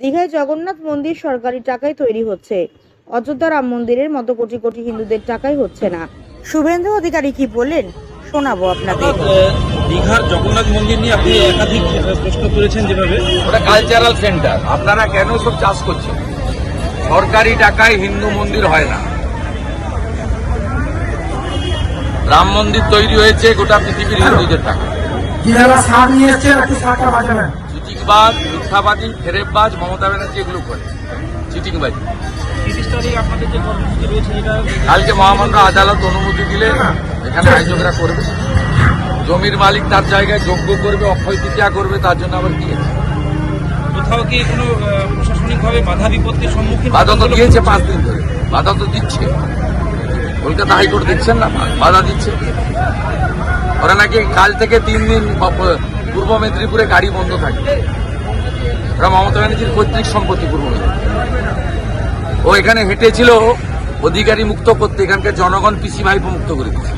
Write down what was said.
দীঘায় জগন্নাথ মন্দির সরকারি টাকায় তৈরি হচ্ছে। অযোধ্যা রাম মন্দিরের মতো কোটি কোটি হিন্দুদের টাকায় হচ্ছে না। শুভেন্দু অধিকারী কি বললেন শোনাবো আপনাদের। দীঘার জগন্নাথ মন্দির নিয়ে আপনি একাধিক প্রশ্ন তুলেছেন যেভাবে। ওটা কালচারাল সেন্টার আপনারা কেন সব চাষ করছেন? সরকারি টাকায় হিন্দু মন্দির হয় না। রাম মন্দির তৈরি হয়েছে গোটা পৃথিবীর হিন্দুদের টাকা যারা সার নিয়ে এসছে একটু সারটা বাঁচাবেন চিটিংবাজ মিথ্যাবাদী ফেরেববাজ মমতা ব্যানার্জি এগুলো করে। চিটিংবাজি। কালকে মহামান্য আদালত অনুমতি দিলে এখানে আয়োজকরা করবে। জমির মালিক তার জায়গায় যোগ্য করবে অক্ষয় তৃতীয়া করবে তার জন্য আবার দিয়েছে কোথাও কি কোনো প্রশাসনিকভাবে বাধা বিপত্তির সম্মুখীন বাধা তো দিয়েছে পাঁচ দিন ধরে। বাধা তো দিচ্ছে। কলকাতা হাইকোর্ট দিচ্ছেন না? বাধা দিচ্ছে। ওরা নাকি কাল থেকে তিন দিন পূর্ব মেদিনীপুরে গাড়ি বন্ধ থাকে। ওরা মমতা ব্যানার্জির পৈতৃক সম্পত্তি পূর্ব ও এখানে হেঁটেছিল, অধিকারী মুক্ত করতে, এখানকার জনগণ পিসি ভাইপো মুক্ত করে দিচ্ছে